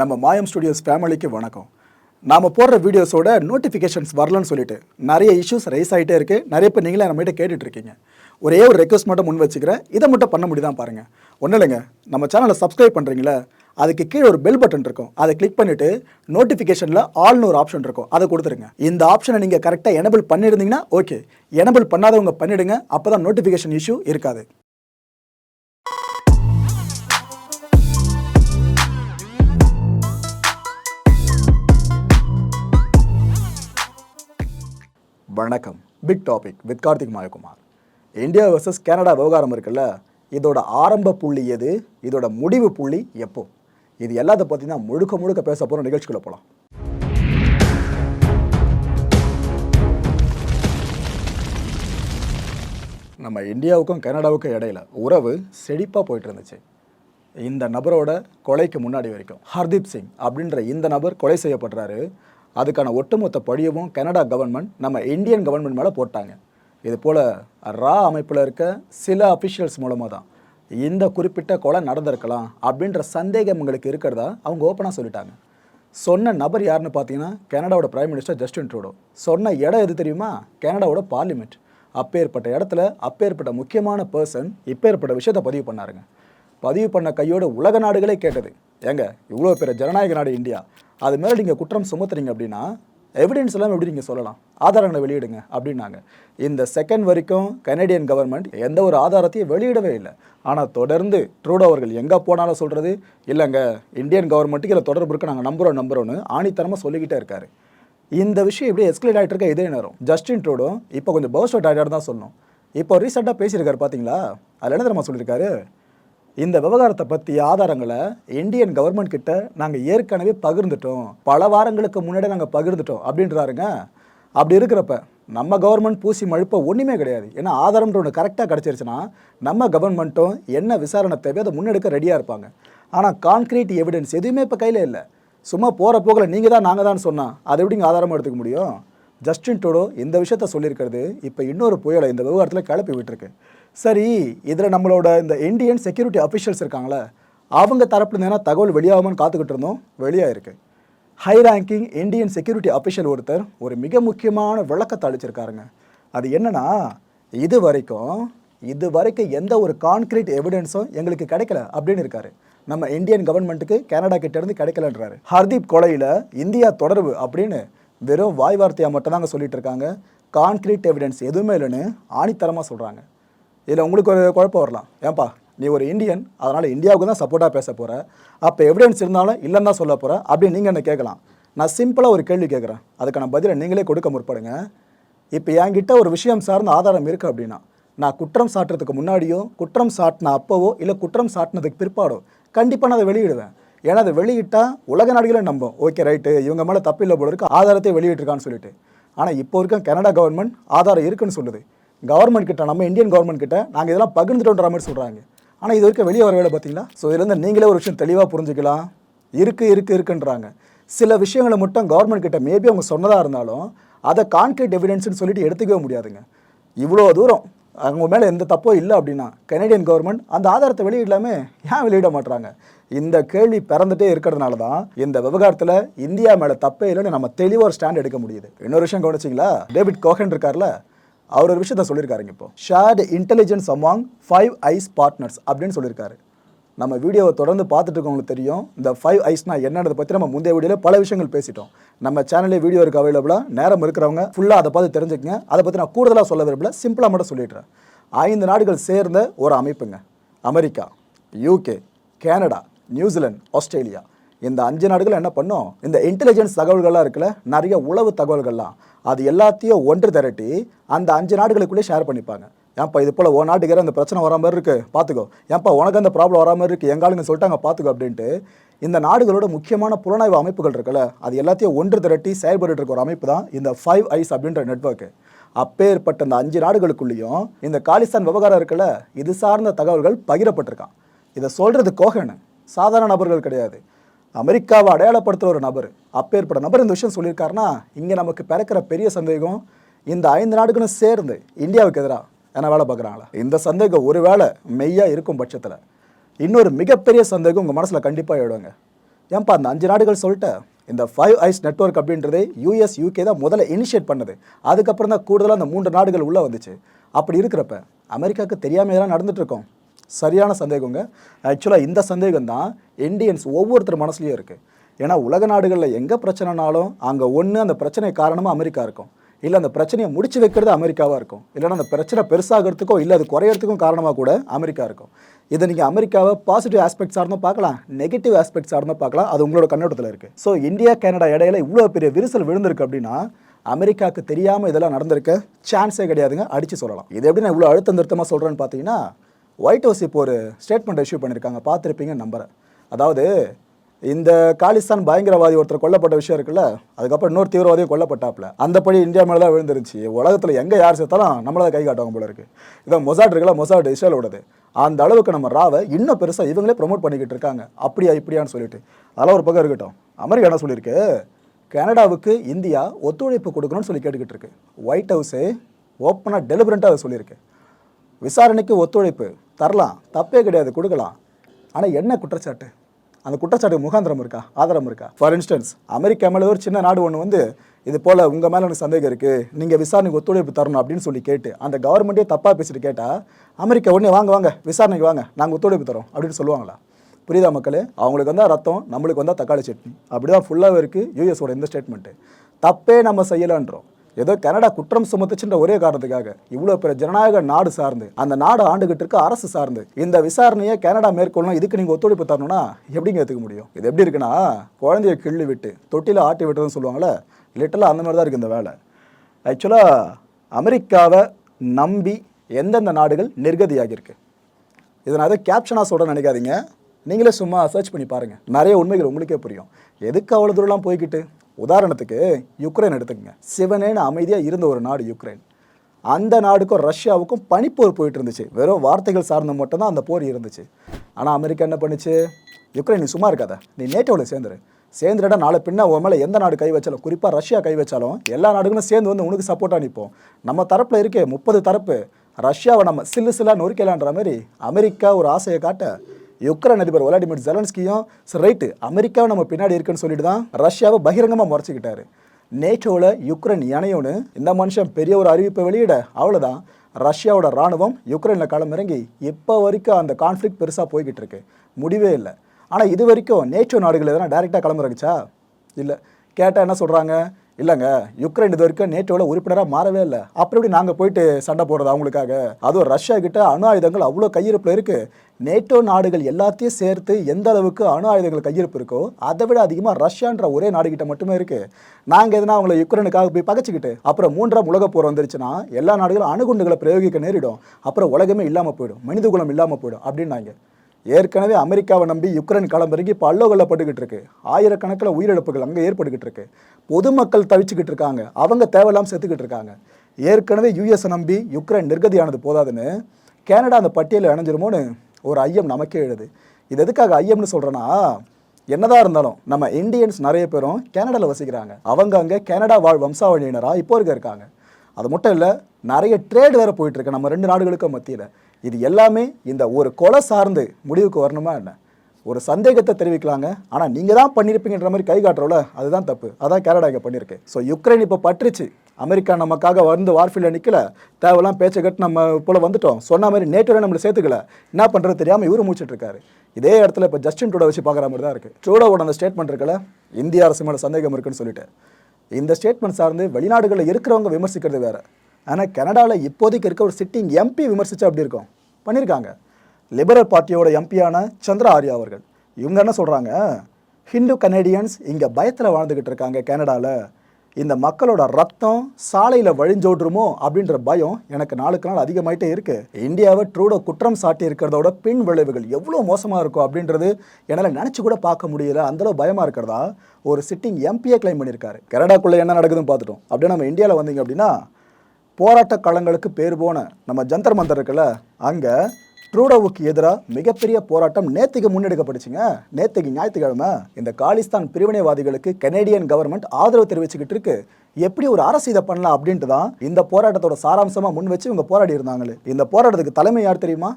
நம்ம மாயம் ஸ்டுடியோஸ் ஃபேமிலிக்கு வணக்கம். நாம் போடுற வீடியோஸோட நோட்டிஃபிகேஷன்ஸ் வரலன்னு சொல்லிட்டு நிறைய இஷ்யூஸ் ரைஸ் ஆகிட்டே இருக்குது நிறைய பேர் நீங்களே நம்மகிட்ட கேட்டுட்ருக்கீங்க ஒரே ஒரு ரெக்வஸ்ட் மட்டும் முன் வச்சுக்கிறேன். இதை மட்டும் பண்ண முடியுதான் பாருங்கள் ஒன்றும் இல்லைங்க. நம்ம சேனலை சப்ஸ்கிரைப் பண்ணுறீங்களா அதுக்கு கீழே ஒரு பெல் பட்டன் இருக்கும். அதை கிளிக் பண்ணிவிட்டு நோட்டிஃபிகேஷனில் ஆல்னு ஒரு ஆப்ஷன் இருக்கும். அதை கொடுத்துருங்க. இந்த ஆப்ஷனை நீங்கள் கரெக்டாக எனபிள் பண்ணியிருந்தீங்கன்னா ஓகே எனபிள் பண்ணாதவங்க பண்ணிவிடுங்க அப்போ தான் நோட்டிஃபிகேஷன் இஷ்யூ இருக்காது. வணக்கம். Big topic with Karthik Mayakumar. India versus Canada விவகாரம் இருக்குல்ல இதோட ஆரம்ப புள்ளி எது? இதோட முடிவு புள்ளி எப்போ? இது எல்லாத்த பார்த்தீங்கன்னா முழுக்க முழுக்க பேச போகிற நிகழ்ச்சிக்குள்ளே போகலாம் நம்ம இந்தியாவுக்கும் கனடாவுக்கும் இடையில உறவு செழிப்பாக போயிட்டு இருந்துச்சு இந்த நபரோட கொலைக்கு முன்னாடி வரைக்கும். ஹர்தீப் சிங் அப்படின்ற இந்த நபர் கொலை செய்யப்படுறாரு. அதுக்கான ஒட்டுமொத்த பழியவும் கனடா கவர்மெண்ட் நம்ம இந்தியன் கவர்மெண்ட் மேலே போட்டாங்க. இது போல் ரா அமைப்பில் இருக்க சில அஃபிஷியல்ஸ் மூலமாக தான் இந்த குறிப்பிட்ட கொலை நடந்திருக்கலாம் அப்படின்ற சந்தேகம் உங்களுக்கு இருக்கிறதா அவங்க ஓப்பனாக சொல்லிட்டாங்க. சொன்ன நபர் யாருன்னு பார்த்தீங்கன்னா கனடாவோட பிரைம் மினிஸ்டர் ஜஸ்டின் ட்ரூடோ சொன்ன இடம் எது தெரியுமா? கனடாவோட பார்லிமெண்ட் அப்பேற்பட்ட இடத்துல அப்பேற்பட்ட முக்கியமான பர்சன் இப்பேற்பட்ட விஷயத்தை பதிவு பண்ணாருங்க. பதிவு பண்ண கையோட உலக நாடுகளே கேட்டது. ஏங்க இவ்வளோ பெரிய ஜனநாயக நாடு இந்தியா. அது மேலே நீங்கள் குற்றம் சுமத்துறீங்க அப்படின்னா எவிடன்ஸ் எல்லாம் எப்படி நீங்கள் சொல்லலாம்? ஆதாரங்களை வெளியிடுங்க அப்படின்னாங்க. இந்த செகண்ட் வரைக்கும் கனேடியன் கவர்மெண்ட் எந்த ஒரு ஆதாரத்தையும் வெளியிடவே இல்லை. ஆனால் தொடர்ந்து ட்ரூடோ அவர்கள் எங்கே போனாலும் சொல்கிறது இல்லைங்க இந்தியன் கவர்மெண்ட்டுக்கு இதில் தொடர்பு இருக்கு நாங்கள் நம்புகிறோம் நம்புகிறோன்னு ஆணித்தரமாக சொல்லிக்கிட்டே இருக்காரு. இந்த விஷயம் இப்படியே எஸ்கலேட் ஆகிட்டு இருக்க இதே நேரம். ஜஸ்டின் ட்ரூடோ இப்போ கொஞ்சம் பர்ஸ்ட் அவுட் தான் சொல்லணும். இப்போ ரீசெண்டாக பேசியிருக்காரு பார்த்தீங்களா அதில் என்ன தெரியுமா சொல்லியிருக்காரு? இந்த விவகாரத்தை பற்றி ஆதாரங்களை இந்தியன் கவர்மெண்ட் கிட்ட நாங்கள் ஏற்கனவே பகிர்ந்துட்டோம். பல வாரங்களுக்கு முன்னாடி நாங்கள் பகிர்ந்துட்டோம். அப்படின்றாருங்க. அப்படி இருக்கிறப்ப நம்ம கவர்மெண்ட் பூசி மழுப்ப ஒன்றுமே கிடையாது. ஏன்னா ஆதாரம்ன்ற ஒன்று கரெக்டாக கிடச்சிருச்சுன்னா நம்ம கவர்மெண்ட்டும் என்ன விசாரணை தேவையோ அதை முன்னெடுக்க ரெடியாக இருப்பாங்க. ஆனால் கான்க்ரீட் எவிடன்ஸ் எதுவுமே இப்போ கையில் இல்லை. சும்மா போகிற போக்கில் நீங்கள் தான் நாங்கள் தான் சொன்னால் அதை எப்படிங்க ஆதாரமாக எடுத்துக்க முடியும்? ஜஸ்டின் டோடோ இந்த விஷயத்த சொல்லியிருக்கிறது இப்போ இன்னொரு புயலை இந்த விவகாரத்தில் கிளப்பி விட்டுருக்கு. சரி இதில் நம்மளோட இந்த இந்தியன் செக்யூரிட்டி அஃபிஷியல்ஸ் இருக்காங்களே அவங்க தரப்பில் ஏன்னா தகவல் வெளியாகுமான்னு காத்துக்கிட்டு இருந்தோம். வெளியாயிருக்கு high ranking Indian security official ஒருத்தர் ஒரு மிக முக்கியமான விளக்கத்தை அளிச்சிருக்காருங்க. அது என்னன்னா இது வரைக்கும் இது வரைக்கும் எந்த ஒரு கான்கிரீட் எவிடன்ஸும் எங்களுக்கு கிடைக்கல அப்படின்னு இருக்காரு. நம்ம இந்தியன் கவர்மெண்ட்டுக்கு கனடா கிட்டேருந்து கிடைக்கலன்றாரு. ஹர்தீப் கொலையில் இந்தியா தொடர்பு அப்படின்னு வெறும் வாய் வார்த்தையாக மட்டும்தாங்க சொல்லிட்டு இருக்காங்க. கான்கிரீட் எவிடன்ஸ் எதுவுமே இல்லைன்னு ஆணித்தரமாக சொல்கிறாங்க இதில் உங்களுக்கு ஒரு குழப்பம் வரலாம். ஏன்பா நீ ஒரு இந்தியன் அதனால் இந்தியாவுக்கு தான் சப்போர்ட்டாக பேச போகிற அப்போ எவிடன்ஸ் இருந்தாலும் இல்லைன்னு தான் சொல்ல போகிற அப்படின்னு நீங்கள் என்ன கேட்கலாம்? நான் சிம்பிளாக ஒரு கேள்வி கேட்குறேன். அதுக்கான பதிலை நீங்களே கொடுக்க முற்படுங்க. இப்போ என்கிட்ட ஒரு விஷயம் சார்ந்த ஆதாரம் இருக்குது அப்படின்னா நான் குற்றம் சாட்டுறதுக்கு முன்னாடியோ குற்றம் சாட்டின அப்போவோ இல்லை குற்றம் சாட்டினதுக்கு பிற்பாடோ கண்டிப்பாக நான் அதை வெளியிடுவேன். ஏன்னா அதை வெளியிட்டால் உலக நாடுகளை நம்பும். ஓகே ரைட்டு இவங்க மேலே தப்பில்லை போல இருக்கு. ஆதாரத்தை வெளியிட்டிருக்கான்னு சொல்லிட்டு. ஆனால் இப்போ இருக்க கனடா கவர்மெண்ட் ஆதாரம் இருக்குன்னு சொல்லுது. கவர்மெண்ட் கிட்ட நம்ம இந்தியன் கவர்மெண்ட் கிட்ட நாங்கள் இதெல்லாம் பகிர்ந்துட்டோன்ற மாதிரி சொல்கிறாங்க ஆனால் இது வரைக்கும் வெளியே வர வேலை பார்த்தீங்களா ஸோ இதுலேருந்து நீங்களே ஒரு விஷயம் தெளிவாக புரிஞ்சுக்கலாம். இருக்கு இருக்கு இருக்குன்றாங்க. சில விஷயங்களை மட்டும் கவர்மெண்ட் கிட்ட மேபி அவங்க சொன்னதாக இருந்தாலும் அதை கான்கிரீட் எவிடன்ஸ்னு சொல்லிட்டு எடுத்துக்கவே முடியாதுங்க. இவ்வளோ தூரம். அவங்க மேலே எந்த தப்போ இல்லை அப்படின்னா கனேடியன் கவர்மெண்ட் அந்த ஆதாரத்தை வெளியிடலாமே? ஏன் வெளியிட மாட்றாங்க? இந்த கேள்வி பிறந்துட்டே இருக்கிறதுனால தான் இந்த விவகாரத்தில் இந்தியா மேலே தப்பே இல்லைன்னு நம்ம தெளிவாக ஒரு ஸ்டாண்ட் எடுக்க முடியுது. இன்னொரு விஷயம் கவனிச்சிங்களா? டேவிட் கோஹன் இருக்கார்ல அவர் ஒரு விஷயத்த சொல்லியிருக்காருங்க இப்போ. Shared intelligence among five eyes partners அப்படின்னு சொல்லியிருக்காரு. நம்ம வீடியோவை தொடர்ந்து பார்த்துட்டு இருக்கவங்களுக்கு தெரியும் இந்த ஃபைவ் ஐஸ்னா என்னன்றதை பற்றி நம்ம முந்தைய வீடியோவில் பல விஷயங்கள் பேசிட்டோம். நம்ம சேனல்லே வீடியோ இருக்குது அவைலபிளாக நேரம் இருக்கிறவங்க ஃபுல்லாக அதை பார்த்து தெரிஞ்சுக்கங்க. அதை பற்றி நான் கூடுதலாக சொல்ல விரும்பல சிம்பிளாக மட்டும் சொல்லிடுறேன். ஐந்து நாடுகள் சேர்ந்த ஒரு அமைப்புங்க. America UK Canada New Zealand Australia இந்த அஞ்சு நாடுகள் என்ன பண்ணும்? இந்த இன்டெலிஜென்ஸ் தகவல்கள்லாம் இருக்குல்ல நிறைய உளவு தகவல்கள்லாம் அது எல்லாத்தையும் ஒன்று திரட்டி அந்த அஞ்சு நாடுகளுக்குள்ளே ஷேர் பண்ணிப்பாங்க. ஏன்ப்பா இது போல் உன் நாட்டுக்கு அந்த பிரச்சனை வரா மாதிரி இருக்குது பார்த்துக்கோ ஏன்ப்பா உனக்கு அந்த ப்ராப்ளம் வரா மாதிரி இருக்குது எங்காளுங்க சொல்லிட்டாங்க பார்த்துக்கோ அப்படின்ட்டு இந்த நாடுகளோட முக்கியமான புலனாய்வு அமைப்புகள் இருக்குல்ல அது எல்லாத்தையும் ஒன்று திரட்டி செயல்பட்டு இருக்க ஒரு அமைப்பு தான் இந்த ஃபைவ் ஐஸ் அப்படின்ற நெட்வொர்க்கு அப்பேற்பட்ட இந்த அஞ்சு நாடுகளுக்குள்ளேயும் இந்த காலிஸ்தான் விவகாரம் இருக்குல்ல இது சார்ந்த தகவல்கள் பகிரப்பட்டிருக்கான். இதை சொல்கிறது கோகன். சாதாரண நபர்கள் கிடையாது. அமெரிக்காவை அடையாளப்படுத்துகிற ஒரு நபர் அப்பேற்பட்ட நபர் இந்த விஷயம் சொல்லியிருக்காருன்னா இங்கே நமக்கு பிறக்கிற பெரிய சந்தேகம் இந்த ஐந்து நாடுகளும் சேர்ந்து இந்தியாவுக்கு எதிராக என்ன வேலை பார்க்குறாங்களா? இந்த சந்தேகம் ஒரு வேளை மெய்யாக இருக்கும் பட்சத்தில் இன்னொரு மிகப்பெரிய சந்தேகம் உங்கள் மனசில் கண்டிப்பாக எழுதுங்க ஏன்பா அந்த அஞ்சு நாடுகள் சொல்லிட்டு இந்த ஃபைவ் ஐஸ் நெட்வொர்க் அப்படின்றதே யூஎஸ் யூகே தான் முதல்ல இனிஷியேட் பண்ணது. அதுக்கப்புறம் தான் கூடுதலாக அந்த மூன்று நாடுகள் உள்ளே வந்துச்சு. அப்படி இருக்கிறப்ப அமெரிக்காவுக்கு தெரியாமல் இதெல்லாம் நடந்துகிட்ருக்கோம் சரியான சந்தேகங்க. ஆக்சுவலாக இந்த சந்தேகம் தான் இண்டியன்ஸ் ஒவ்வொருத்தர் மனசுலையும் இருக்குது ஏன்னா உலக நாடுகளில் எங்கே பிரச்சனைனாலும் அங்கே ஒன்று அந்த பிரச்சனை காரணமாக அமெரிக்கா இருக்கும். இல்லை அந்த பிரச்சனையை முடிச்சு வைக்கிறது அமெரிக்காவாக இருக்கும். இல்லைன்னா அந்த பிரச்சனை பெருசாகிறதுக்கோ இல்லை அது குறையறதுக்கும் காரணமாக கூட அமெரிக்கா இருக்கும். இதை நீங்கள் அமெரிக்காவை பாசிட்டிவ் ஆஸ்பெக்ட் இருந்தால் பார்க்கலாம். நெகட்டிவ் ஆஸ்பெக்ட் இருந்தால் பார்க்கலாம். அது உங்களோட கண்ணோட்டத்தில் இருக்குது ஸோ இந்தியா கனடா இடையில இவ்வளோ பெரிய விரிசல் விழுந்திருக்கு அப்படின்னா அமெரிக்காவுக்கு தெரியாமல் இதெல்லாம் நடந்திருக்க சான்ஸே கிடையாதுங்க. அடித்து சொல்லலாம். இது எப்படி நான் இவ்வளோ அழுத்தம் திருத்தமாக சொல்கிறேன்னு பார்த்தீங்கன்னா ஒயிட் ஹவுஸ் இப்போ ஒரு ஸ்டேட்மெண்ட் இஷ்யூ பண்ணியிருக்காங்க பார்த்துருப்பீங்க நம்புகிறேன் அதாவது இந்த காலிஸ்தான் பயங்கரவாதி ஒருத்தர் கொல்லப்பட்ட விஷயம் இருக்குல்ல அதுக்கப்புறம் இன்னொரு தீவிரவாதியும் கொல்லப்பட்டாப்ல அந்த படி இந்தியா மேலே தான் விழுந்துருச்சு உலகத்தில் எங்கே யார் சேர்த்தாலும் நம்மள கை காட்டுவாங்க போல இருக்கு. இதான் மொசாட் இருக்குல்ல மொசாட் இஸ்ரேலோடது. அந்த அளவுக்கு நம்ம ராவை இன்னும் பெருசாக இவங்களே ப்ரொமோட் பண்ணிக்கிட்டு இருக்காங்க. அப்படியா இப்படியான்னு சொல்லிட்டு. அதெல்லாம் ஒரு பக்கம் இருக்கட்டும். அமெரிக்கா என்ன சொல்லியிருக்கு? கனடாவுக்கு இந்தியா ஒத்துழைப்பு கொடுக்கணும்னு சொல்லி கேட்டுக்கிட்டு இருக்கு. ஒயிட் ஹவுஸே ஓப்பனாக டெலிபரண்ட்டாக அதை சொல்லியிருக்கு. விசாரணைக்கு ஒத்துழைப்பு தரலாம். தப்பே கிடையாது கொடுக்கலாம். ஆனால் என்ன குற்றச்சாட்டு? அந்த குற்றச்சாட்டு முகாந்திரம் இருக்கா? ஆதாரம் இருக்கா? ஃபார் இன்ஸ்டன்ஸ் அமெரிக்கா மேலே ஒரு சின்ன நாடு ஒன்று வந்து இது போல் உங்கள் மேலே எனக்கு சந்தேகம் இருக்குது நீங்கள் விசாரணைக்கு ஒத்துழைப்பு தரணும் அப்படின்னு சொல்லி கேட்டு அந்த கவர்மெண்ட்டே தப்பாக பேசிட்டு கேட்டால் அமெரிக்கா உடனே வாங்க வாங்க விசாரணைக்கு வாங்க நாங்கள் ஒத்துழைப்பு தரோம் அப்படின்னு சொல்லுவாங்களா? புரியுதா மக்களே? அவங்களுக்கு வந்தால் ரத்தம் நம்மளுக்கு வந்தால் தக்காளி சட்னி. அப்படி தான் ஃபுல்லாகவே இருக்குது யூஎஸோட இந்த ஸ்டேட்மெண்ட்டு தப்பே நம்ம செய்யலான்றோம். ஏதோ கனடா குற்றம் சுமத்துச்சுன்ற ஒரே காரணத்துக்காக இவ்வளோ பெரிய ஜனநாயக நாடு சார்ந்து அந்த நாடு ஆண்டுகிட்டு இருக்க அரசு சார்ந்து இந்த விசாரணையை கனடா மேற்கொள்ளணும் இதுக்கு நீங்கள் ஒத்துழைப்பு தரணும்னா எப்படிங்க ஏற்றுக்க முடியும்? இது எப்படி இருக்குன்னா குழந்தைய கிள்ளி விட்டு தொட்டியில் ஆட்டி விட்டுறதுன்னு சொல்லுவாங்கள்ல லிட்டலாக அந்த மாதிரி தான் இருக்குது இந்த வேலை. ஆக்சுவலாக அமெரிக்காவை நம்பி எந்தெந்த நாடுகள் நிர்கதியாகியிருக்கு? இதை நான் அதை கேப்ஷனாக சொல்கிறேன்னு நினைக்காதீங்க. நீங்களே சும்மா சர்ச் பண்ணி பாருங்கள் நிறைய உண்மைகள் உங்களுக்கே புரியும். எதுக்கு அவ்வளோ தூரம்லாம் போய்கிட்டு உதாரணத்துக்கு யுக்ரைன் எடுத்துக்கங்க. சிவனேன்னு அமைதியாக இருந்த ஒரு நாடு யுக்ரைன். அந்த நாடுக்கும் ரஷ்யாவுக்கும் பனிப்போர் போயிட்டு இருந்துச்சு வெறும் வார்த்தைகள் சார்ந்த மட்டும்தான் அந்த போர் இருந்துச்சு. ஆனால் அமெரிக்கா என்ன பண்ணுச்சு? யுக்ரைன் நீ சும்மா இருக்காத. நீ நேட்டோவில் சேர்ந்துரு. சேர்ந்துடா நாளை பின்ன உன் மேலே எந்த நாடு கை வச்சாலும் குறிப்பாக ரஷ்யா கை வச்சாலும் எல்லா நாடுகளும் சேர்ந்து வந்து உனக்கு சப்போர்ட்டாக நிற்போம் நம்ம தரப்பில் இருக்கே முப்பது தரப்பு. ரஷ்யாவை நம்ம சில்லு சில்லாக நொறுக்கலான்ற மாதிரி அமெரிக்கா ஒரு ஆசையை காட்ட யுக்ரைன் அதிபர் விளாடிமிர் ஜெலன்ஸ்கியும் சரி ரைட்டு அமெரிக்காவை நம்ம பின்னாடி இருக்குன்னு சொல்லிட்டு தான் ரஷ்யாவை பகிரங்கமாக முறைச்சிக்கிட்டாரு. நேட்டோவில் யுக்ரைன் இணையும்னு இந்த மனுஷன் பெரிய ஒரு அறிவிப்பை வெளியிட அவ்வளோதான் ரஷ்யாவோட ராணுவம் யுக்ரைனில் களமிறங்கி இப்போ வரைக்கும் அந்த கான்ஃப்ளிக் பெருசாக போய்கிட்டு இருக்கு. முடிவே இல்லை. ஆனால் இது வரைக்கும் நேட்டோ நாடுகள் எதனா டைரெக்டாக களமிறங்குச்சா? இல்லை. கேட்டால் என்ன சொல்கிறாங்க இல்லைங்க யுக்ரைன் இது வரைக்கும் நேட்டோவில் உறுப்பினராக மாறவே இல்லை. அப்படி எப்படி நாங்கள் போயிட்டு சண்டை போடுறது அவங்களுக்காக? அதுவும் ரஷ்யா கிட்ட அணு ஆயுதங்கள் அவ்வளோ கையிருப்பில் இருக்குது நேட்டோ நாடுகள் எல்லாத்தையும் சேர்த்து எந்த அளவுக்கு அணு ஆயுதங்கள் கையிருப்பு இருக்கோ அதை விட அதிகமாக ரஷ்யான்ற ஒரே நாடுகிட்ட மட்டுமே இருக்குது நாங்கள் எதனா அவங்கள யுக்ரைனுக்காக போய் பகச்சிக்கிட்டு அப்புறம் மூன்றாம் உலக போர் வந்துருச்சுன்னா எல்லா நாடுகளும் அணுகுண்டுகளை பிரயோகிக்க நேரிடும். அப்புறம் உலகமே இல்லாமல் போயிடும் மனித குலம் இல்லாமல் போயிடும் அப்படின்னாங்க. ஏற்கனவே அமெரிக்காவை நம்பி யுக்ரைன் களமிறங்கி இப்போ அல்லோகல்லப்பட்டுக்கிட்டு இருக்கு. ஆயிரக்கணக்கில் உயிரிழப்புகள் அங்கே ஏற்பட்டுக்கிட்டு இருக்கு. பொதுமக்கள் தவிச்சுக்கிட்டு இருக்காங்க. அவங்க தேவையில்லாமல் செத்துக்கிட்டு இருக்காங்க. ஏற்கனவே யூஎஸை நம்பி யுக்ரைன் நிர்கதியானது போதாதுன்னு கேனடா அந்த பட்டியலில் இணைஞ்சிருமோன்னு ஒரு ஐயம் நமக்கே எழுது. இது எதுக்காக ஐயம்னு சொல்கிறேன்னா என்னதான் இருந்தாலும் நம்ம இந்தியன்ஸ் நிறைய பேரும் கனடாவில் வசிக்கிறாங்க. அவங்க அங்கே கனடா வாழ் வம்சாவளியினராக இப்போ இருக்க இருக்காங்க. அது மட்டும் இல்லை நிறைய ட்ரேட் வேறு போயிட்டுருக்கு நம்ம ரெண்டு நாடுகளுக்கும் மத்தியில். இது எல்லாமே இந்த ஒரு கொலை சார்ந்து முடிவுக்கு வரணுமா என்ன? ஒரு சந்தேகத்தை தெரிவிக்கலாங்க. ஆனால் நீங்கள் தான் பண்ணியிருப்பீங்கன்ற மாதிரி கை காட்டுறோம்ல அதுதான் தப்பு. அதான் கனடா இங்கே பண்ணியிருக்கு ஸோ யுக்ரைன் இப்போ பற்றுச்சு. அமெரிக்கா நமக்காக வந்து வார்ஃபீல்டில் நிற்கல தேவையெல்லாம் பேச்சை கட்டு நம்ம போல் வந்துட்டோம். சொன்ன மாதிரி நேட்டோட நம்மளை சேர்த்துக்கல. என்ன பண்ணுறது தெரியாமல் இவரு மூச்சிட்டு இருக்காரு. இதே இடத்துல இப்போ ஜஸ்டின் ட்ரூடோ வச்சு பார்க்குற மாதிரி தான் இருக்குது ட்ரூடோவோட அந்த ஸ்டேட்மெண்ட் இருக்கல இந்திய அரசு மேலே சந்தேகம் இருக்குன்னு சொல்லிட்டு. இந்த ஸ்டேட்மெண்ட் சார்ந்து வெளிநாடுகளில் இருக்கிறவங்க விமர்சிக்கிறது வேறு. ஆனால் கனடாவில் இப்போதைக்கு இருக்க ஒரு சிட்டிங் எம்பி விமர்சித்தா அப்படி இருக்கும்? பண்ணியிருக்காங்க லிபரல் பார்ட்டியோட எம்பியான சந்திர ஆர்யா அவர்கள். இவங்க என்ன சொல்கிறாங்க ஹிந்து கனேடியன்ஸ் இங்கே பயத்தில் வாழ்ந்துக்கிட்டு இருக்காங்க கனடாவில் இந்த மக்களோட ரத்தம் சாலையில் வழிஞ்சோடுருமோ அப்படின்ற பயம் எனக்கு நாளுக்கு நாள் அதிகமாயிட்டே இருக்குது இந்தியாவை ட்ரூடோ குற்றம் சாட்டி இருக்கிறதோட பின் விளைவுகள் எவ்வளோ மோசமாக இருக்கும் அப்படின்றது என்னால் நினச்சி கூட பார்க்க முடியல. அந்தளவு பயமாக இருக்கிறதா? ஒரு சிட்டிங் எம்பியை கிளைம் பண்ணியிருக்காரு. கனடாக்குள்ளே என்ன நடக்குதுன்னு பார்த்துட்டோம். அப்படியே நம்ம இந்தியாவில் வந்தீங்க அப்படின்னா போராட்ட களங்களுக்கு பேர் போன நம்ம ஜந்தர் மந்தர் இருக்குல்ல அங்கே ட்ரூடோவுக்கு எதிராக மிகப்பெரிய போராட்டம் நேத்துக்கு முன்னெடுக்கப்பட்டுச்சுங்க. நேத்துக்கு ஞாயிற்றுக்கிழமை இந்த காலிஸ்தான் பிரிவினைவாதிகளுக்கு கனேடியன் கவர்மெண்ட் ஆதரவு தெரிவிச்சுக்கிட்டு இருக்கு. எப்படி ஒரு அரசு இதை பண்ணலாம் அப்படின்ட்டு தான் இந்த போராட்டத்தோட சாராம்சமாக முன் வச்சு இவங்க போராடி இருந்தாங்களே. இந்த போராட்டத்துக்கு தலைமை யார் தெரியுமா?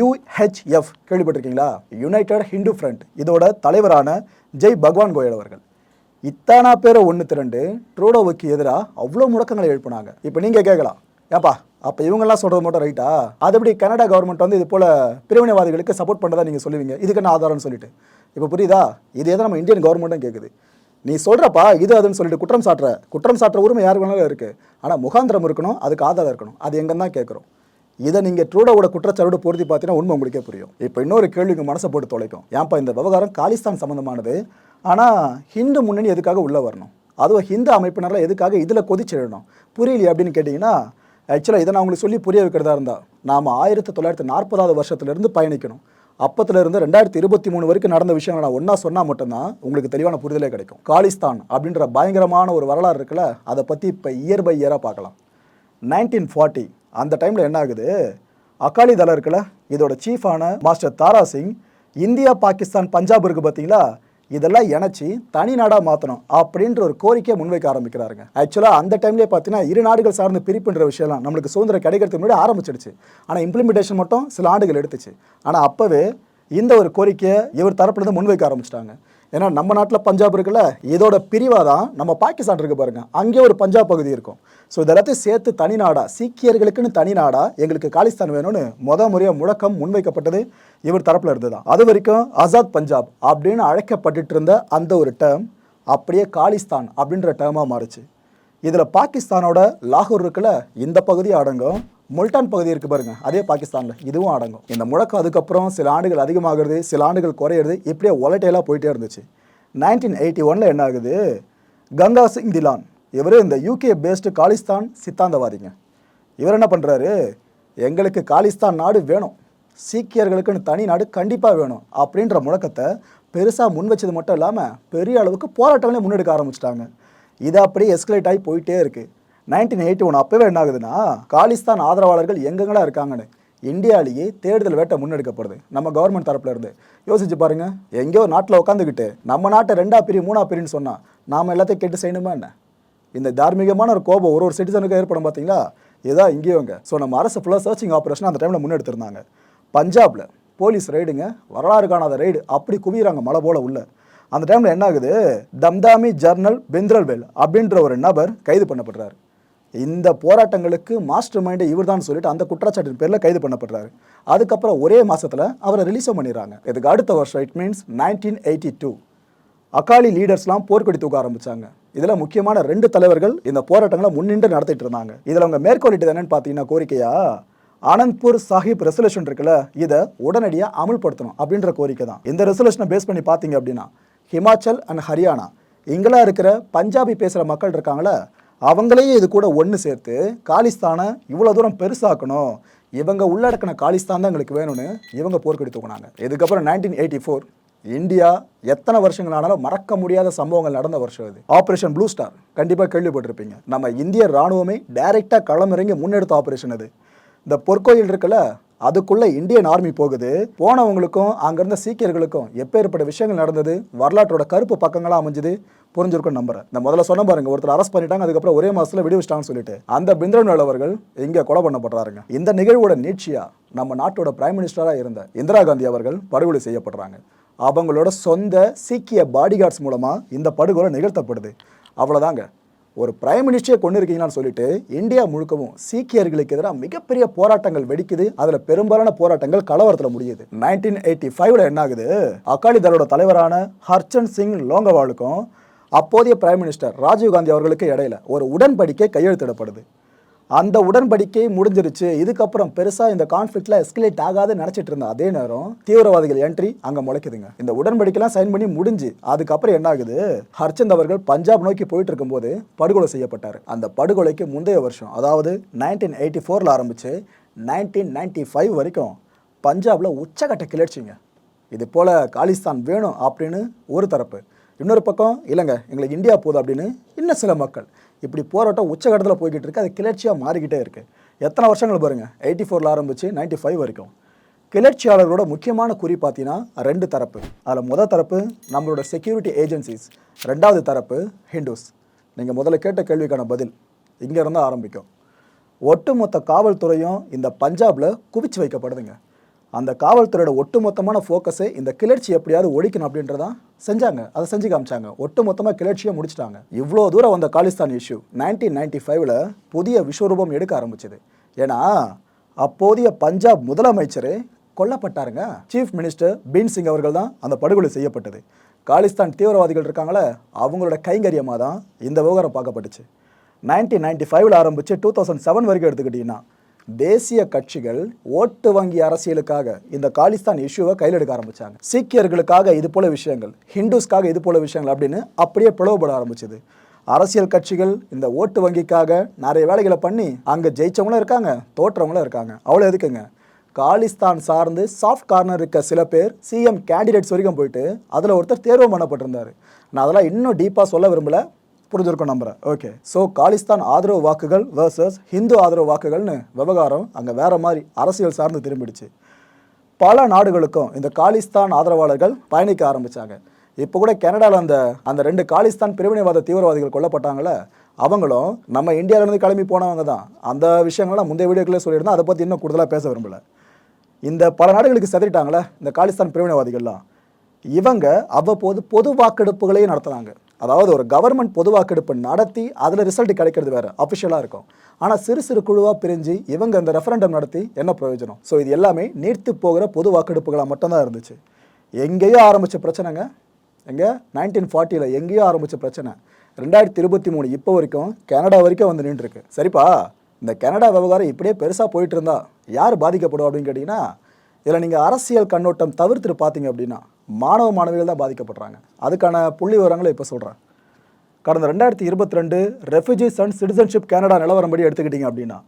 யூஹெச்எஃப். கேள்விப்பட்டிருக்கீங்களா? United Hindu Front. இதோட தலைவரான ஜெய் பகவான் கோயல் அவர்கள். இத்தனை பேரை ஒன்று திரண்டு ட்ரூடோவுக்கு எதிராக அவ்வளோ முழக்கங்களை எழுப்பினாங்க. இப்போ நீங்கள் கேட்கலாம். ஏப்பா அப்போ இவங்கெல்லாம் சொல்கிறது மட்டும் ரைட்டா? அது எப்படி கனடா கவர்மெண்ட் வந்து இது போல் பிரிவினைவாதிகளுக்கு சப்போர்ட் பண்ணுறதா நீங்கள் சொல்லுவீங்க? இதுக்கு என்ன ஆதாரம்னு சொல்லிட்டு. இப்போ புரியுதா? இது எதை நம்ம இந்தியன் கவர்மெண்ட்டும் கேட்குது நீ சொல்கிறப்பா இது அதுன்னு சொல்லிட்டு குற்றம் சாட்டுற. குற்றம் சாட்டுற உரிமை யார் வேணாலும் இருக்குது ஆனால் முகாந்திரம் இருக்கணும் அதுக்கு ஆதாரம் இருக்கணும். அது எங்கே தான் கேட்குறோம் இதை நீங்கள் ட்ரூடோவோட குற்றச்சாட்டோட பொருத்தி பார்த்தீங்கன்னா உண்மை உங்களுக்கே புரியும். இப்போ இன்னொரு கேள்விக்கு மனசை போட்டு தொலைக்கும். ஏன்ப்பா இந்த விவகாரம் காலிஸ்தான் சம்மந்தமானது ஆனால் ஹிந்து முன்னணி எதுக்காக உள்ளே வரணும்? அதுவும் ஹிந்து அமைப்பினரில் எதுக்காக இதில் கொதிச்சிடணும்? புரியலையே அப்படின்னு கேட்டிங்கன்னா ஆக்சுவலாக இதை நான் உங்களுக்கு சொல்லி புரிய வைக்கிறதா இருந்தால் நாம் ஆயிரத்தி தொள்ளாயிரத்தி நாற்பதாவது வருஷத்துலேருந்து பயணிக்கணும். அப்பத்துலேருந்து ரெண்டாயிரத்தி இருபத்தி மூணு வரைக்கும் நடந்த விஷயங்களை நான் ஒன்றா சொன்னால் மட்டும்தான் உங்களுக்கு தெளிவான புரிதலே கிடைக்கும். காலிஸ்தான் அப்படின்ற பயங்கரமான ஒரு வரலாறு இருக்குல்ல அதை பற்றி இப்போ இயர் பை இயராக பார்க்கலாம். நைன்டீன் ஃபார்ட்டி அந்த டைமில் என்ன ஆகுது? அகாலி தளம் இருக்குல்ல இதோட சீஃபான மாஸ்டர் தாரா சிங் இந்தியா பாகிஸ்தான் பஞ்சாப் இருக்குது பார்த்தீங்களா இதெல்லாம் இணைச்சி தனி நாடாக மாற்றணும் அப்படின்ற ஒரு கோரிக்கையை முன்வைக்க ஆரம்பிக்கிறாருங்க. ஆக்சுவலாக அந்த டைம்லேயே பார்த்தீங்கன்னா இரு நாடுகள் சார்ந்த பிரிப்புன்ற விஷயம்லாம் நம்மளுக்கு சுதந்திரம் கிடைக்கிறதுக்கு முன்னாடி ஆரம்பிச்சிடுச்சு. ஆனால் இம்ப்ளிமெண்டேஷன் மட்டும் சில ஆண்டுகள் எடுத்துச்சு. ஆனால் அப்போவே இந்த ஒரு கோரிக்கையை இவர் தரப்புலேருந்து முன்வைக்க ஆரம்பிச்சிட்டாங்க. ஏன்னா நம்ம நாட்டில் பஞ்சாப் இருக்குல்ல இதோட பிரிவாக தான் நம்ம பாகிஸ்தான் இருக்கு பாருங்கள் அங்கே ஒரு பஞ்சாப் பகுதி இருக்கும். ஸோ இதெல்லாத்தையும் சேர்த்து தனி நாடாக சீக்கியர்களுக்குன்னு தனி நாடாக எங்களுக்கு காலிஸ்தான் வேணும்னு முத முறையாக முழக்கம் முன்வைக்கப்பட்டது இவர் தரப்பில் இருந்து தான் அது வரைக்கும் ஆசாத் பஞ்சாப் அப்படின்னு அழைக்கப்பட்டுட்டு இருந்த அந்த ஒரு டேர்ம் அப்படியே காலிஸ்தான் அப்படின்ற டேர்மாக மாறுச்சு. இதில் பாகிஸ்தானோட லாகூர் இருக்குல்ல இந்த பகுதி அடங்கும். முல்டான் பகுதி இருக்கு பாருங்க அதே பாகிஸ்தானில். இதுவும் அடங்கும். இந்த முழக்கம் அதுக்கப்புறம் சில ஆண்டுகள் அதிகமாகிறது சில ஆண்டுகள் குறையிறது இப்படியே ஒலட்டையெல்லாம் போயிட்டே இருந்துச்சு. நைன்டீன் எயிட்டி ஒனில் என்ன ஆகுது? கங்கா சிங் திலான் இவர் இந்த யூகே பேஸ்டு காலிஸ்தான் சித்தாந்தவாதிங்க. இவர் என்ன பண்ணுறாரு எங்களுக்கு காலிஸ்தான் நாடு வேணும் சீக்கியர்களுக்குன்னு தனி நாடு கண்டிப்பாக வேணும் அப்படின்ற முழக்கத்தை பெருசாக முன் வச்சது மட்டும் இல்லாமல் பெரிய அளவுக்கு போராட்டங்களே முன்னெடுக்க ஆரம்பிச்சிட்டாங்க. இது அப்படியே எஸ்கலேட் ஆகி போயிட்டே இருக்குது நைன்டீன் எயிட்டி ஒன் அப்போவே என்ன ஆகுதுன்னா காலிஸ்தான் ஆதரவாளர்கள் எங்கெங்களாக இருக்காங்கன்னு இந்தியாலேயே தேடுதல் வேட்டை முன்னெடுக்கப்படுது. நம்ம கவர்மெண்ட் தரப்புல இருந்து. யோசிச்சு பாருங்க. எங்கேயோ நாட்டில் உட்காந்துக்கிட்டு நம்ம நாட்டை ரெண்டா பிரி மூணா பிரின்னு சொன்னால் நாம எல்லாத்தையும் கேட்டு செய்யணுமா என்ன? இந்த தார்மீகமான ஒரு கோபம் ஒரு ஒரு சிட்டிசனுக்கும் ஏற்படும் பார்த்தீங்களா இதான் இங்கேயோங்க ஸோ நம்ம அரசு ஃபுல்லாக சர்ச்சிங் ஆப்ரேஷன் அந்த டைமில் முன்னெடுத்திருந்தாங்க. பஞ்சாபில் போலீஸ் ரைடுங்க வரலாறு காணாத ரைடு அப்படி குவிகிறாங்க மலை போல உள்ள. அந்த டைமில் என்ன ஆகுது தம்தாமி ஜர்னல் பிந்திரல்வேல் அப்படின்ற ஒரு நபர் கைது பண்ணப்படுறாரு. இந்த போராட்டங்களுக்கு மாஸ்டர் மைண்டு இவர் தான் சொல்லிட்டு அந்த குற்றச்சாட்டின் பேரில் கைது பண்ணப்படுறாரு. அதுக்கப்புறம் ஒரே மாதத்தில் அவரை ரிலீஸும் பண்ணிடுறாங்க. இதுக்கு அடுத்த வருஷம் it means nineteen eighty two Akali லீடர்ஸ்லாம் போர்க்கொடி தூக்க ஆரம்பித்தாங்க இதில் முக்கியமான ரெண்டு தலைவர்கள் இந்த போராட்டங்களை முன்னின்று நடத்திட்டு இருந்தாங்க. இதில் அவங்க மேற்கொள்ளிட்டது என்னன்னு பார்த்தீங்கன்னா கோரிக்கையா? ஆனந்த்பூர் சாஹிப் ரெசல்யூஷன் இருக்குல்ல இதை உடனடியாக அமல்படுத்தணும் அப்படின்ற கோரிக்கை தான். இந்த ரெசல்யூஷனை பேஸ் பண்ணி பார்த்தீங்க அப்படின்னா ஹிமாச்சல் அண்ட் ஹரியானா இங்கெல்லாம் இருக்கிற பஞ்சாபி பேசுகிற மக்கள் இருக்காங்களே அவங்களையும் இது கூட ஒன்று சேர்த்து காலிஸ்தானை இவ்வளோ தூரம் பெருசாக்கணும். இவங்க உள்ளடக்கின காலிஸ்தான் தான் எங்களுக்கு வேணும்னு இவங்க போர்க்கடி தூக்குனாங்க. இதுக்கப்புறம் நைன்டீன் எயிட்டி ஃபோர் இந்தியா எத்தனை வருஷங்கள் ஆனாலும் மறக்க முடியாத சம்பவங்கள் நடந்த வருஷம் இது. ஆப்ரேஷன் ப்ளூ ஸ்டார் கண்டிப்பாக கேள்விப்பட்டிருப்பீங்க. நம்ம இந்திய ராணுவமே டைரெக்டாக களமிறங்கி முன்னெடுத்த ஆப்ரேஷன் அது இந்த பொற்கோயில் இருக்குல்ல அதுக்குள்ள இந்தியன் ஆர்மி போகுது. போனவங்களுக்கும் அங்கிருந்த சீக்கியர்களுக்கும் எப்பேற்பட்ட விஷயங்கள் நடந்தது? வரலாற்றோட கருப்பு பக்கங்களாக அமைஞ்சது? புரிஞ்சிருக்கும் நம்புறேன். நான் முதல்ல சொன்ன பாருங்க ஒருத்தர் அரெஸ்ட் பண்ணிட்டாங்க அதுக்கப்புறம் ஒரே மாசத்துல விடுவிச்சிட்டாங்கன்னு சொல்லிட்டு. அந்த பிந்திரன் அவர்கள் இங்க கொலை பண்ணப்படுறாருங்க இந்த நிகழ்வோட நீட்சியா நம்ம நாட்டோட பிரைம் மினிஸ்டராக இருந்த இந்திரா காந்தி அவர்கள் படுகொலை செய்யப்படுறாங்க. அவங்களோட சொந்த சீக்கிய பாடிகார்ட்ஸ் மூலமா இந்த படுகொலை நிகழ்த்தப்படுது. அவ்வளோதாங்க ஒரு பிரைம் மினிஸ்டரை கொண்டு இருக்கீங்களான்னு சொல்லிட்டு இந்தியா முழுக்கவும் சீக்கியர்களுக்கு எதிராக மிகப்பெரிய போராட்டங்கள் வெடிக்குது. அதில் பெரும்பாலான போராட்டங்கள் கலவரத்தில் முடியுது. நைன்டீன் எயிட்டி ஃபைவ்ல என்ன ஆகுது? அகாலி தளோட தலைவரான ஹர்ச்சன் சிங் லோங்கவாலுக்கும் அப்போதைய பிரைம் மினிஸ்டர் ராஜீவ் காந்தி அவர்களுக்கு இடையில ஒரு உடன்படிக்கை கையெழுத்திடப்படுது. அந்த உடன்படிக்கை முடிஞ்சிருச்சு. இதுக்கப்புறம் பெருசாக இந்த கான்ஃப்ளிக்டில் எஸ்கலேட் ஆகாது நினச்சிட்டு இருந்த அதே நேரம் தீவிரவாதிகள் என்ட்ரி அங்கே முளைக்குதுங்க. இந்த உடன்படிக்கைலாம் சைன் பண்ணி முடிஞ்சு அதுக்கப்புறம் என்ன ஆகுது? ஹர்ச்சந்த் அவர்கள் பஞ்சாப் நோக்கி போயிட்டு இருக்கும்போது படுகொலை செய்யப்பட்டார். அந்த படுகொலைக்கு முந்தைய வருஷம் அதாவது நைன்டீன் எயிட்டி ஃபோரில் ஆரம்பிச்சு நைன்டீன் நைன்டி ஃபைவ் வரைக்கும் பஞ்சாபில் உச்சக்கட்ட கிளர்ச்சிங்க. இது போல காலிஸ்தான் வேணும் அப்படின்னு ஒரு தரப்பு. இன்னொரு பக்கம் இல்லைங்க எங்களுக்கு இந்தியா போதும் அப்படின்னு இன்னும் சில மக்கள் இப்படி போராட்டம் உச்சகட்டத்தில் போய்கிட்டு இருக்கு. அது கிளர்ச்சியாக மாறிக்கிட்டே இருக்கு. எத்தனை வருஷங்கள் பாருங்கள் எயிட்டி ஃபோரில் ஆரம்பிச்சு நைன்டி ஃபைவ் வரைக்கும். கிளர்ச்சியாளர்களோட முக்கியமான குறி பார்த்தீங்கன்னா ரெண்டு தரப்பு. அதில் முதல் தரப்பு நம்மளோட செக்யூரிட்டி ஏஜென்சிஸ் ரெண்டாவது தரப்பு ஹிந்துஸ் நீங்கள் முதல்ல கேட்ட கேள்விக்கான பதில் இங்கேருந்து ஆரம்பிக்கும். ஒட்டுமொத்த காவல்துறையும் இந்த பஞ்சாபில் குவிச்சு வைக்கப்படுதுங்க. அந்த காவல்துறையோட ஒட்டுமொத்தமான ஃபோக்கஸே இந்த கிளர்ச்சி எப்படியாவது ஒழிக்கணும் அப்படின்றதான் செஞ்சாங்க. அதை செஞ்சு காமிச்சாங்க. ஒட்டுமொத்தமாக கிளர்ச்சியை முடிச்சிட்டாங்க. இவ்வளோ தூரம் வந்த காலிஸ்தான் இஷ்யூ நைன்டீன் நைன்டி ஃபைவ்ல புதிய விஸ்வரூபம் எடுக்க ஆரம்பிச்சது. ஏன்னா அப்போதைய பஞ்சாப் முதலமைச்சர் கொல்லப்பட்டாருங்க. சீஃப் மினிஸ்டர் பீன் சிங் அவர்கள் தான் அந்த படுகொலை செய்யப்பட்டது. காலிஸ்தான் தீவிரவாதிகள் இருக்காங்களே அவங்களோட கைங்கரியமாக தான் இந்த விவகாரம் பார்க்கப்பட்டுச்சு. நைன்டீன் நைன்டி ஃபைவ்ல ஆரம்பிச்சு டூ தௌசண்ட் செவன் வரைக்கும் எடுத்துக்கிட்டிங்கன்னா தேசிய கட்சிகள் ஓட்டு வங்கி அரசியலுக்காக இந்த காலிஸ்தான் இஷ்யூவை கையில் எடுக்க ஆரம்பித்தாங்க சீக்கியர்களுக்காக இது போல விஷயங்கள் ஹிந்துஸ்க்காக இது போல விஷயங்கள் அப்படின்னு அப்படியே பிளவுபட ஆரம்பிச்சது. அரசியல் கட்சிகள் இந்த ஓட்டு வங்கிக்காக நிறைய வேலைகளை பண்ணி அங்கே ஜெயிச்சவங்களும் இருக்காங்க தோற்றவங்களும் இருக்காங்க. அவ்வளோ எதுக்குங்க? காலிஸ்தான் சார்ந்து சாஃப்ட் கார்னர் இருக்க சில பேர் சிஎம் கேண்டிடேட்ஸ் வரைக்கும் போயிட்டு அதில் ஒருத்தர் தேர்வு பண்ணப்பட்டிருந்தார். நான் அதெல்லாம் இன்னும் டீப்பாக சொல்ல விரும்பலை. புரிஞ்சிருக்கும் நம்புறேன். ஓகே ஸோ காலிஸ்தான் ஆதரவு வாக்குகள் வேர்சஸ் ஹிந்து ஆதரவு வாக்குகள்னு விவகாரம் அங்கே வேற மாதிரி அரசியல் சார்ந்து திரும்பிடுச்சு. பல நாடுகளுக்கும் இந்த காலிஸ்தான் ஆதரவாளர்கள் பயணிக்க ஆரம்பித்தாங்க இப்போ கூட கனடாவில் அந்த அந்த ரெண்டு காலிஸ்தான் பிரிவினைவாத தீவிரவாதிகள் கொல்லப்பட்டாங்களே அவங்களும் நம்ம இந்தியாவிலேருந்து கிளம்பி போனவங்க தான். அந்த விஷயங்கள்லாம் முந்தைய வீடியோக்களே சொல்லியிருந்தோம் அதை பற்றி இன்னும் கூடுதலாக பேச விரும்பல. இந்த பல நாடுகளுக்கு செதறிட்டாங்களே இந்த காலிஸ்தான் பிரிவினைவாதிகள்லாம். இவங்க அவ்வப்போது பொது வாக்கெடுப்புகளையும் நடத்துனாங்க. அதாவது ஒரு கவர்மெண்ட் பொது வாக்கெடுப்பு நடத்தி அதில் ரிசல்ட் கிடைக்கிறது வேறு அஃபிஷியலாக இருக்கும். ஆனால் சிறு சிறு குழுவாக பிரிஞ்சு இவங்க இந்த ரெஃபரண்டம் நடத்தி என்ன பிரயோஜனம்? ஸோ இது எல்லாமே நீர்த்து போகிற பொது வாக்கெடுப்புகளாக மட்டும்தான் இருந்துச்சு. எங்கேயோ ஆரம்பித்த பிரச்சனைங்க. எங்கே? நைன்டீன் ஃபார்ட்டியில் எங்கேயோ ஆரம்பித்த பிரச்சனை. ரெண்டாயிரத்தி இருபத்தி மூணு இப்போ வரைக்கும் கனடா வரைக்கும் வந்து நின்றுருக்கு. சரிப்பா இந்த கனடா விவகாரம் இப்படியே பெருசாக போயிட்டு இருந்தா யார் பாதிக்கப்படும் அப்படின்னு கேட்டிங்கன்னா இதில் நீங்கள் அரசியல் கண்ணோட்டம் தவிர்த்துட்டு பார்த்தீங்க அப்படின்னா மாணவ மாணவிகள் தான் பாதிக்கப்படுறாங்க. அதுக்கான புள்ளி விவரங்களை இப்போ சொல்கிறேன் கடந்த ரெண்டாயிரத்தி இருபத்தி ரெண்டு ரெஃப்யூஜிஸ் அண்ட் சிட்டிசன்ஷிப் கனடா நிலவரம்படி எடுத்துக்கிட்டிங்க அப்படின்னா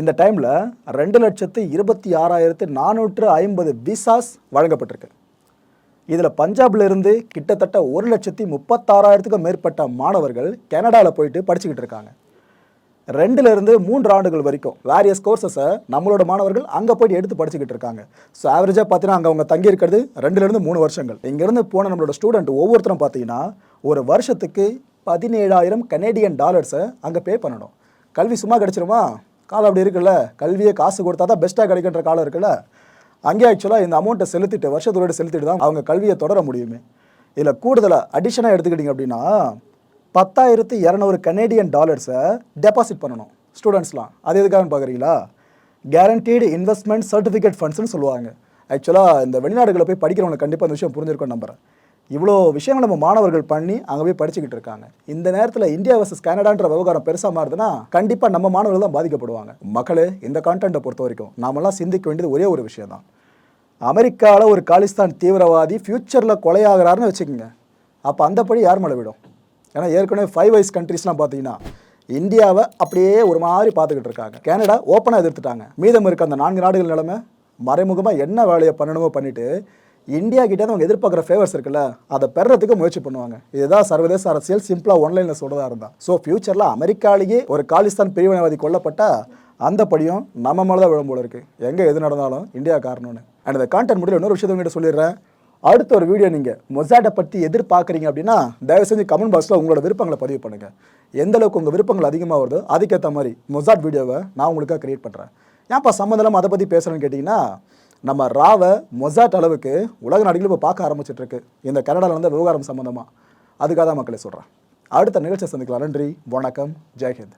இந்த டைமில் ரெண்டு லட்சத்து இருபத்தி ஆறாயிரத்து நானூற்று ஐம்பது விசாஸ் வழங்கப்பட்டிருக்கு. இதில் பஞ்சாப்லேருந்து கிட்டத்தட்ட ஒரு லட்சத்தி முப்பத்தாறாயிரத்துக்கும் மேற்பட்ட மாணவர்கள் கனடாவில் போயிட்டு படிச்சுக்கிட்டு இருக்காங்க. ரெண்டுலேருந்து மூன்று ஆண்டுகள் வரைக்கும் வேரியஸ் கோர்சஸை நம்மளோட மாணவர்கள் அங்கே போயிட்டு எடுத்து படிச்சுக்கிட்டு இருக்காங்க. ஸோ ஆவரேஜாக பார்த்தீங்கன்னா அங்கே அவங்க தங்கி இருக்கிறது ரெண்டுலேருந்து மூணு வருஷங்கள். இங்கேருந்து போன நம்மளோட ஸ்டூடெண்ட் ஒவ்வொருத்தரும் பார்த்தீங்கன்னா ஒரு வருஷத்துக்கு பதினேழாயிரம் கனேடியன் டாலர்ஸை அங்கே பே பண்ணணும். கல்வி சும்மா கிடச்சிருமா? காலம் அப்படி இருக்குல்ல. கல்வியை காசு கொடுத்தா தான் பெஸ்ட்டாக கிடைக்கின்ற காலம் இருக்குல்ல. அங்கே ஆக்சுவலாக இந்த அமௌண்ட்டை செலுத்திட்டு வருஷத்தோடு செலுத்திட்டு தான் அவங்க கல்வியை தொடர முடியுமே. இதில் கூடுதலாக அடிஷனாக எடுத்துக்கிட்டிங்க அப்படின்னா பத்தாயிரத்து இரநூறு கனேடியன் டாலர்ஸை டெபாசிட் பண்ணணும். ஸ்டூடெண்ட்ஸ்லாம் அது எதுக்காகன்னு பார்க்குறீங்களா? கேரண்டீடு இன்வெஸ்ட்மெண்ட் சர்டிஃபிகேட் ஃபண்ட்ஸ்னு சொல்லுவாங்க. ஆக்சுவலாக இந்த வெளிநாடுகளில் போய் படிக்கிறவங்க கண்டிப்பாக இந்த விஷயம் புரிஞ்சிருக்கும் நம்புறேன். இவ்வளோ விஷயங்கள் நம்ம மாணவர்கள் பண்ணி அங்கே போய் படிச்சுக்கிட்டு இருக்காங்க. இந்த நேரத்தில் இந்தியா வர்சஸ் கனடான்ற விவகாரம் பெருசாக மாறுதுன்னா கண்டிப்பாக நம்ம மாணவர்கள் தான் பாதிக்கப்படுவாங்க. மக்களே இந்த கான்டென்ட்டை பொறுத்த வரைக்கும் நாமெல்லாம் சிந்திக்க வேண்டியது ஒரே ஒரு விஷயம் தான். அமெரிக்காவில் ஒரு காலிஸ்தான் தீவிரவாதி ஃப்யூச்சரில் கொலையாகிறாருன்னு வச்சுக்கோங்க. அப்போ அந்த படி யார் மேலே விடும்? ஏன்னா ஏற்கனவே ஃபைவ் வைஸ் கண்ட்ரீஸ்லாம் பார்த்தீங்கன்னா இந்தியாவை அப்படியே ஒரு மாதிரி பார்த்துக்கிட்டு இருக்காங்க. கனடா ஓப்பனாக எதிர்த்துட்டாங்க. மீதம் இருக்க அந்த நான்கு நாடுகள் நிலமை மறைமுகமாக என்ன வேலையை பண்ணணுமோ பண்ணிட்டு இந்தியா கிட்டே அவங்க எதிர்பார்க்குற ஃபேவர்ஸ் இருக்குல்ல அதை பெறத்துக்கு முயற்சி பண்ணுவாங்க. இதுதான் சர்வதேச அரசியல் சிம்பிளாக ஒன்லைனில் சொல்கிறதா இருந்தா. ஸோ ஃபியூச்சரில் அமெரிக்காலேயே ஒரு காலிஸ்தான் பிரிவினைவாதி கொல்லப்பட்டால் அந்த படியும் நம்ம மேலே தான் விழும்போல இருக்குது எங்கே எது நடந்தாலும் இந்தியா காரணம்னு. அண்ட் அந்த கான்டென்ட் முடியல இன்னொரு விஷயத்தை உங்ககிட்ட சொல்லிடுறேன். அடுத்த ஒரு வீடியோ நீங்கள் மொசாட்டை பற்றி எதிர்பார்க்குறீங்க அப்படின்னா தயவு செஞ்சு கமெண்ட் பாக்ஸில் உங்களோட விருப்பங்களை பதிவு பண்ணுங்கள் எந்த அளவுக்கு உங்கள் விருப்பங்கள் அதிகமாக வருதோ அதுக்கேற்ற மாதிரி மொசாட் வீடியோவை நான் உங்களுக்காக கிரியேட் பண்ணுறேன் ஏன்ப்பா சம்மந்தம் அதை பற்றி பேசுகிறேன்னு கேட்டிங்கன்னா நம்ம ராவை மொசாட் அளவுக்கு உலக நாடுகள் இப்போ பார்க்க ஆரம்பிச்சிட்ருக்கு இந்த கனடாவில் வந்து விவகாரம் சம்மந்தமாக அதுக்காக தான் மக்களை சொல்கிறேன் அடுத்த நிகழ்ச்சியை சந்திக்கலாம். நன்றி வணக்கம் ஜெய்ஹிந்த்